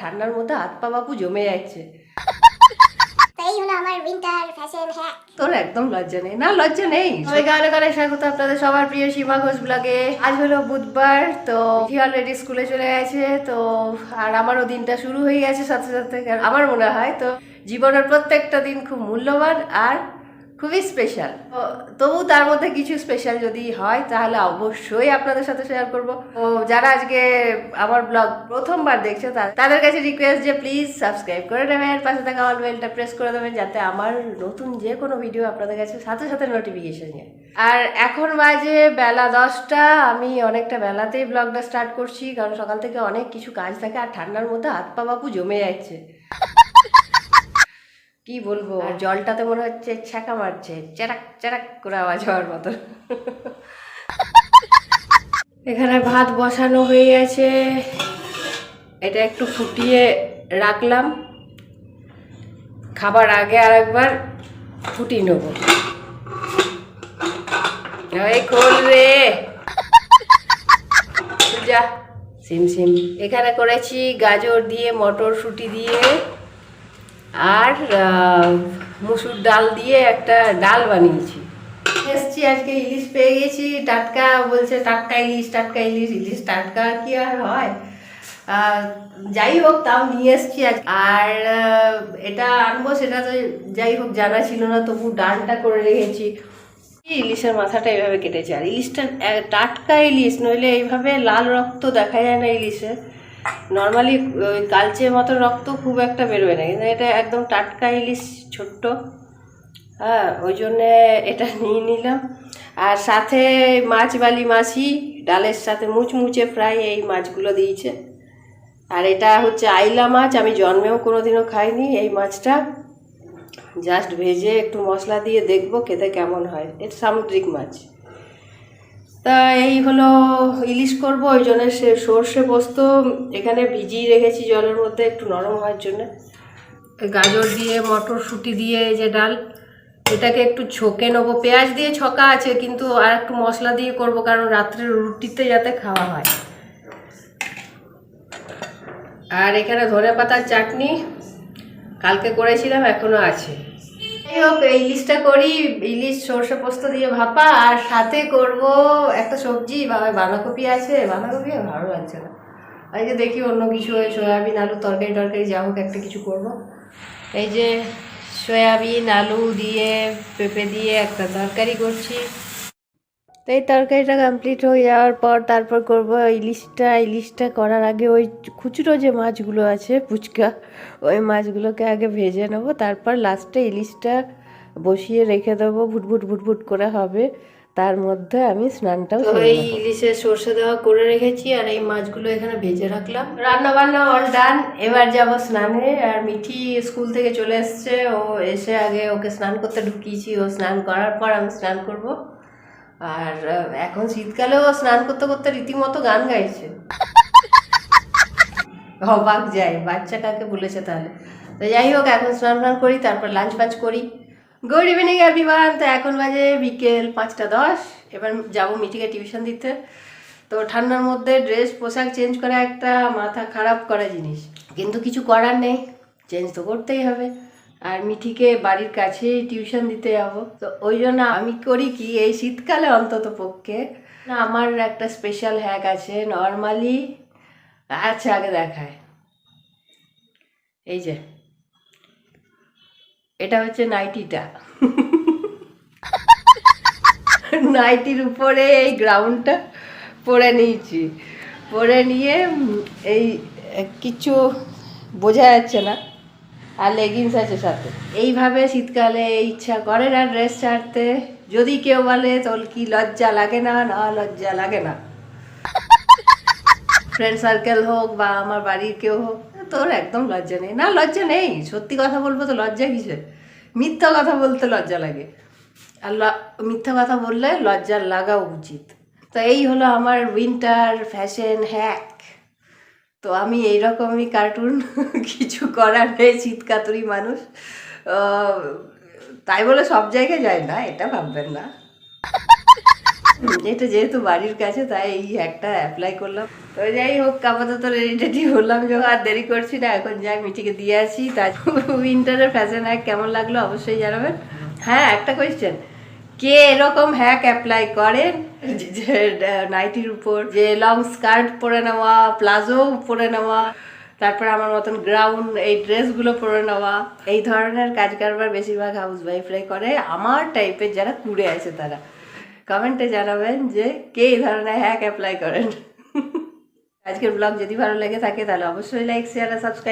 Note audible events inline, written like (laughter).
ঠান্ডার মধ্যে হাত পা বাপু জমে যাচ্ছে। এই হলো আমার উইন্টার ফ্যাশন হ্যাক তোর একদম লজ্জা নেই। না লজ্জা নেই। স্বাগত আপনাদের সবার প্রিয় সীমা ঘোষ ব্লগে আজ হলো বুধবার তো অলরেডি স্কুলে চলে গেছে তো আর আমারও দিনটা শুরু হয়ে গেছে সাথে সাথে আমার মনে হয় তো জীবনের প্রত্যেকটা দিন খুব মূল্যবান আর খুবই স্পেশাল তবু তার মধ্যে কিছু স্পেশাল যদি হয়, তাহলে অবশ্যই আপনাদের সাথে শেয়ার করব। ও যারা আজকে আমার ব্লগ প্রথমবার দেখছে তাদের কাছে রিকোয়েস্ট যে প্লিজ সাবস্ক্রাইব করে নেবেন পাশে থাকা অল বেলটা প্রেস করে দেবেন, যাতে আমার নতুন যে কোনো ভিডিও আপনাদের কাছে সাথে সাথে নোটিফিকেশন যায় আর এখন বাজে বেলা দশটা, আমি অনেকটা বেলাতেই ব্লগটা স্টার্ট করছি, কারণ সকাল থেকে অনেক কিছু কাজ থাকে, আর ঠান্ডার মধ্যে হাত পা বাপু জমে যাচ্ছে। কি বলব? আর জলটাতে মনে হচ্ছে ছ্যাঁকা মারছে চেরাক চেরাক করে আওয়াজ হওয়ার মতো। এখানে ভাত বসানো হয়ে গেছে। এটা একটু ফুটিয়ে রাখলাম। খাবার আগে আর একবার ফুটিয়ে নেব। রে। যা। সিম সিম। এখানে করেছি গাজর দিয়ে, মটরশুঁটি দিয়ে। আর মুসুর ডাল দিয়ে একটা ডাল বানিয়েছি। এসছি আজকে ইলিশ পেয়ে গেছি, টাটকা বলছে টাটকা ইলিশ টাটকা ইলিশ ইলিশ টাটকা কি আর হয়? যাই হোক, তাও নিয়ে এসছি আর এটা আনব, সেটা তো যাই হোক, জানা ছিল না, তবু ডালটা করে রেখেছি। ইলিশের মাথাটা এইভাবে কেটেছে। আর ইলিশটা টাটকা ইলিশ, নইলে এইভাবে লাল রক্ত দেখা যায় না ইলিশে। নর্মালি কালচে মতো রক্ত খুব একটা বেরোয় না, কিন্তু এটা একদম টাটকা ইলিশ ছোট্ট। হ্যাঁ ওই জন্যে এটা নিয়ে নিলাম। আর সাথে মাছ বালি মাছি ডালের সাথে মুচমুচে ফ্রাই এই মাছগুলো দিয়েছে। আর এটা হচ্ছে আইলা মাছ, আমি জন্মেও কোনোদিনও খাইনি এই মাছটা। জাস্ট ভেজে একটু মশলা দিয়ে দেখব খেতে কেমন হয়। এটা সামুদ্রিক মাছ। তা এই হলো ইলিশ করব, ওই জন্য সে সর্ষে পোস্ত, এখানে ভিজিয়ে রেখেছি জলের মধ্যে একটু নরম হওয়ার জন্য। গাজর দিয়ে, মটরশুঁটি দিয়ে যে ডাল, এটাকে একটু ছকে নেব। পেঁয়াজ দিয়ে ছকা আছে, কিন্তু আর একটু মশলা দিয়ে করব, কারণ রাত্রে রুটিতে যাতে খাওয়া হয়। আর এখানে ধনে পাতার চাটনি, কালকে করেছিলাম, এখনও আছে। যাই হোক ইলিশটা করি ইলিশ সর্ষে পোস্ত দিয়ে ভাপা, আর সাথে করব একটা সবজি বাঁধাকপি আছে, বাঁধাকপি ভালো লাগছে না আজকে দেখি অন্য কিছু হয় সয়াবিন, আলু, তরকারি, টরকারি, যা হোক একটা কিছু করব। এই যে সয়াবিন, আলু দিয়ে, পেঁপে দিয়ে একটা তরকারি করছি। তো এই তরকারিটা কমপ্লিট হয়ে যাওয়ার পর তারপর করব ইলিশটা ইলিশটা করার আগে ওই খুচরো যে মাছগুলো আছে ফুচকা ওই মাছগুলোকে আগে ভেজে নেব। তারপর লাস্টে ইলিশটা বসিয়ে রেখে দেবো। ভুটভুট ভুটভুট করে হবে। তার মধ্যে আমি স্নানটাও এই ইলিশে সর্ষে দেওয়া করে রেখেছি আর এই মাছগুলো এখানে ভেজে রাখলাম। রান্না বান্না অল ডান এবার যাব স্নানে আর মিঠি স্কুল থেকে চলে এসছে। ও এসে আগে ওকে স্নান করতে ঢুকিয়েছি। ও স্নান করার পর আমি স্নান করব। আর এখন শীতকালেও স্নান করতে করতে রীতিমতো গান গাইছে। অবাক যায় বাচ্চা কাকে বলেছে তাহলে? তো যাই হোক, এখন স্নান ফান করি, তারপর লাঞ্চ ফাঞ্চ করি। গুড ইভিনিং এভরিওয়ান তো এখন বাজে বিকেল পাঁচটা দশ। এবার যাব মিটিকে টিউশন দিতে। তো ঠান্ডার মধ্যে ড্রেস পোশাক চেঞ্জ করা একটা মাথা খারাপ করা জিনিস। কিন্তু কিছু করার নেই। চেঞ্জ তো করতেই হবে। আর মিঠিকে বাড়ির কাছেই টিউশন দিতে যাব। তো ওই জন্য আমি করি কি, এই শীতকালে অন্তত পক্ষে না, আমার একটা স্পেশাল হ্যাক আছে। নর্মালি আচ্ছা আগে দেখায়। এই যে। এটা হচ্ছে নাইটিটা। নাইটির উপরে এই গ্রাউন্ডটা পরে নিয়েছি। পরে নিয়ে এই, কিছু বোঝা যাচ্ছে না। আর লেগিংস আছে সাথে। এইভাবে শীতকালে ইচ্ছা করে না ড্রেস ছাড়তে। যদি কেউ বলে তোর কি লজ্জা লাগে না? না লজ্জা লাগে না। (laughs) ফ্রেন্ড সার্কেল হোক বা আমার বাড়ির কেউ হোক তোর একদম লজ্জা নেই। না লজ্জা নেই। সত্যি কথা বলব তো লজ্জা কিসের? মিথ্যা কথা বলতে লজ্জা লাগে। আর মিথ্যা কথা বললে লজ্জা লাগা উচিত। তো এই হলো আমার উইন্টার ফ্যাশন হ্যাক তো আমি এইরকমই কার্টুন (laughs) কিছু করার নেই, শীতকাতুরি মানুষ। তাই বলে সব জায়গায় যায় না, এটা ভাববেন না। এটা যেহেতু বাড়ির কাছে, তাই এই একটা অ্যাপ্লাই করলাম। তো যাই হোক, আপাতত রেডি হলাম যখন আর দেরি করছি না, এখন যাই, মিটিকে দিয়ে আসি। তার উইন্টারের ফ্যাশন হ্যাক কেমন লাগল অবশ্যই জানাবেন। হ্যাঁ একটা কোয়েশ্চেন কে এরকম হ্যাক অ্যাপ্লাই করেন যে- যে নাইটির উপর। যে লং স্কার্ট পরে নেওয়া প্লাজো পরে নেওয়া তারপর আমার মতন গ্রাউন্ড এই ড্রেসগুলো পরে নেওয়া। এই ধরনের কাজ কারবার বেশিরভাগ হাউস ওয়াইফরাই করে। আমার টাইপের যারা কুড়ে আছে তারা। কমেন্টে জানাবেন যে কে এই ধরনের হ্যাক অ্যাপ্লাই করেন। আজকের ব্লগ যদি ভালো লেগে থাকে তাহলে অবশ্যই লাইক শেয়ার আর সাবস্ক্রাইব